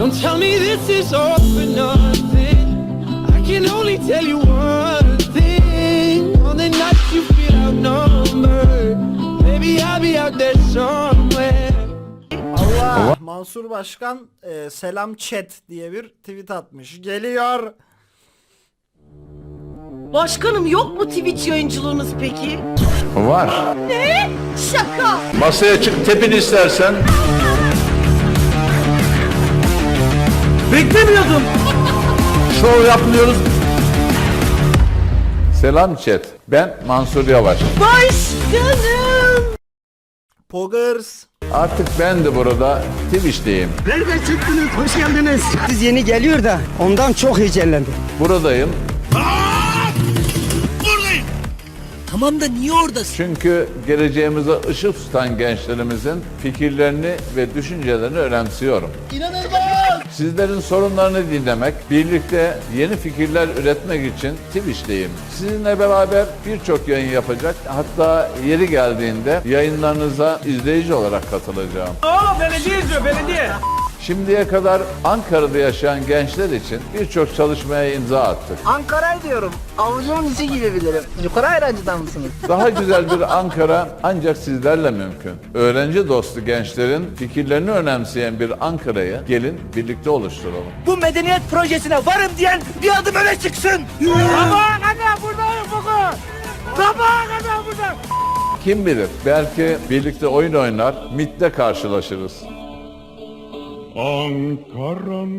Don't tell me this is all for nothing. I can only tell you one thing. On the nights you feel outnumbered, maybe I'll be out there somewhere. Allah Mansur Başkan e, selam chat diye bir tweet atmış. Geliyor. Başkanım yok mu Twitch yayıncılığınız peki? Var. Şaka. Masaya çık tepin istersen. Beklemiyordum. Şov yapmıyoruz. Selam chat. Ben Mansur Yavaş. Başkanım. Poggers. Artık ben de burada Twitch'teyim. Nereden çıktınız? Hoş geldiniz. Siz yeni geliyor da ondan çok heyecanlandım. Buradayım Tamam da niye oradasın? çünkü geleceğimize ışık tutan gençlerimizin fikirlerini ve düşüncelerini önemsiyorum. Sizlerin sorunlarını dinlemek, birlikte yeni fikirler üretmek için Twitch'teyim. Sizinle beraber birçok yayın yapacak, hatta yeri geldiğinde yayınlarınıza izleyici olarak katılacağım. Oh, belediye izliyor, belediye. Şimdiye kadar Ankara'da yaşayan gençler için birçok çalışmaya imza attık. Ankara'yı diyorum. Avucumun içi gibi bilirim. Yukarı ayrancıdan mısınız? Daha güzel bir Ankara ancak sizlerle mümkün. Öğrenci dostu gençlerin fikirlerini önemseyen bir Ankara'yı gelin birlikte oluşturalım. Bu medeniyet projesine varım diyen bir adım öne çıksın. Sabaha kadar buradayım bugün. Sabaha kadar burada. Kim bilir belki birlikte oyun oynar, MIT'te karşılaşırız.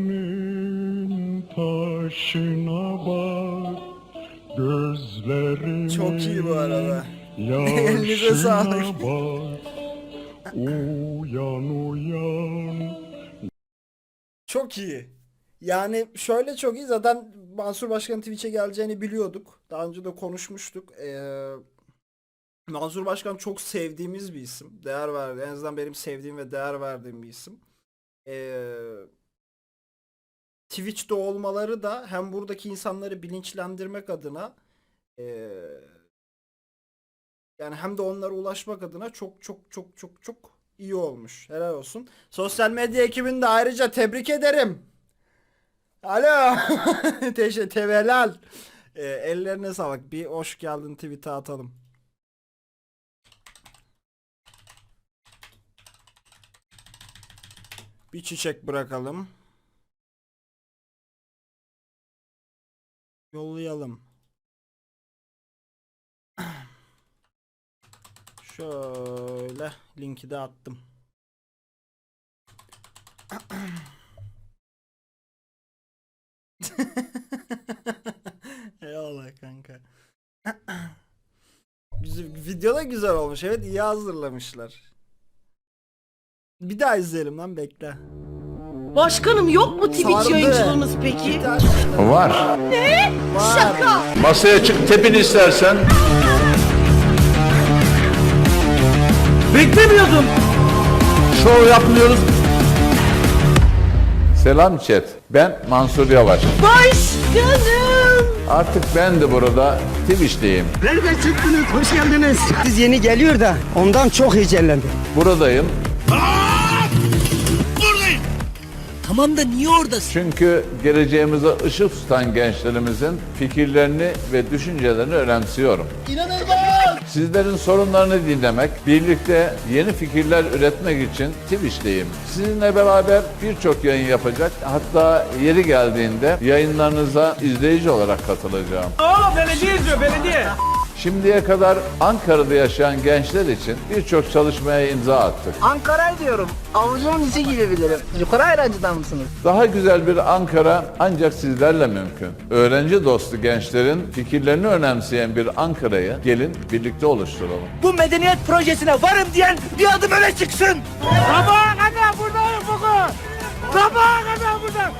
Ankara'nın taşına bak Gözlerimin Çok iyi bu arada. Elinize sağlık. bak Uyan uyan Çok iyi. Yani şöyle çok iyi. Zaten Mansur Başkan Twitch'e geleceğini biliyorduk. Daha önce de konuşmuştuk. Ee, Mansur Başkan çok sevdiğimiz bir isim. Değer verdi. En azından benim sevdiğim ve değer verdiğim bir isim. Ee, Twitch'te olmaları da hem buradaki insanları bilinçlendirmek adına ee, yani hem de onlara ulaşmak adına çok çok çok çok çok iyi olmuş. Helal olsun. Sosyal medya ekibini de ayrıca tebrik ederim. Alo. Teşekkür. Ee, ellerine sağlık. Bir hoş geldin tweet'e atalım. Bir çiçek bırakalım. Yollayalım. Şöyle linki de attım. Eyvallah kanka. Güzel, video da güzel olmuş. Evet iyi hazırlamışlar. Bir daha izleyelim lan bekle. Başkanım yok mu Twitch Sardı. yayıncılığınız peki? Var. Var. Şaka. Masaya çık tepin istersen. Beklemiyordum. Şov yapmıyoruz. Selam chat. Ben Mansur Yavaş. Başkanım. Artık ben de burada Twitch'teyim. Nereden çıktınız? Hoş geldiniz. Siz yeni geliyor da ondan çok heyecanlandım. Buradayım Tamam da niye oradasın? çünkü geleceğimize ışık tutan gençlerimizin fikirlerini ve düşüncelerini önemsiyorum. Sizlerin sorunlarını dinlemek, birlikte yeni fikirler üretmek için Twitch'teyim. Sizinle beraber birçok yayın yapacak, hatta yeri geldiğinde yayınlarınıza izleyici olarak katılacağım. Oh, belediye izliyor, belediye. Şimdiye kadar Ankara'da yaşayan gençler için birçok çalışmaya imza attık. Ankara'yı diyorum. Avucumun içi gibi bilirim. Yukarı ayrancıdan mısınız? Daha güzel bir Ankara ancak sizlerle mümkün. Öğrenci dostu gençlerin fikirlerini önemseyen bir Ankara'yı gelin birlikte oluşturalım. Bu medeniyet projesine varım diyen bir adım öne çıksın. Sabaha kadar buradayım bugün. Sabaha kadar burada.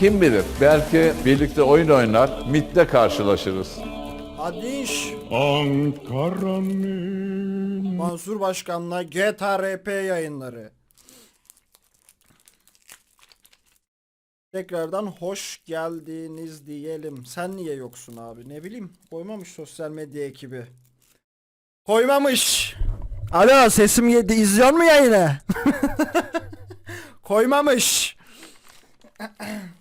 Kim bilir belki birlikte oyun oynar, MIT'te karşılaşırız. Hadi iş. Ankara'nın Mansur Başkan'la GTRP yayınları. Tekrardan hoş geldiniz diyelim. Sen niye yoksun abi? Ne bileyim. Koymamış sosyal medya ekibi. Koymamış. Alo sesim yedi. İzliyor mu yayını? Koymamış.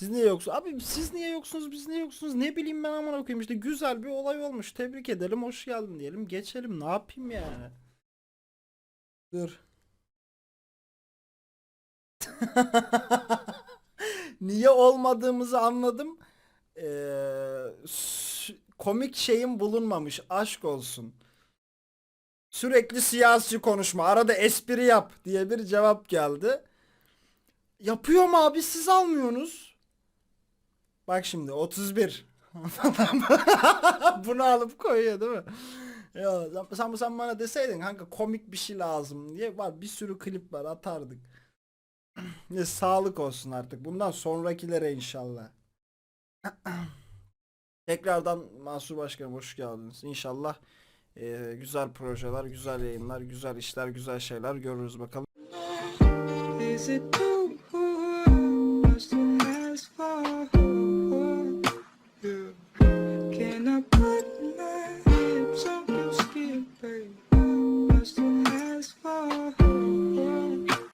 Siz niye yoksunuz? Abi siz niye yoksunuz? Biz niye yoksunuz? Ne bileyim ben amına koyayım işte güzel bir olay olmuş. Tebrik edelim, hoş geldin diyelim. Geçelim. Ne yapayım yani? Dur. niye olmadığımızı anladım. Ee, komik şeyim bulunmamış. Aşk olsun. Sürekli siyasi konuşma. Arada espri yap diye bir cevap geldi. Yapıyorum abi siz almıyorsunuz. Bak şimdi 31. Bunu alıp koyuyor değil mi? Ya sen, sen, bana deseydin kanka komik bir şey lazım diye var bir sürü klip var atardık. ne sağlık olsun artık. Bundan sonrakilere inşallah. Tekrardan Mansur Başkanım hoş geldiniz. İnşallah eee, güzel projeler, güzel yayınlar, güzel işler, güzel şeyler görürüz bakalım.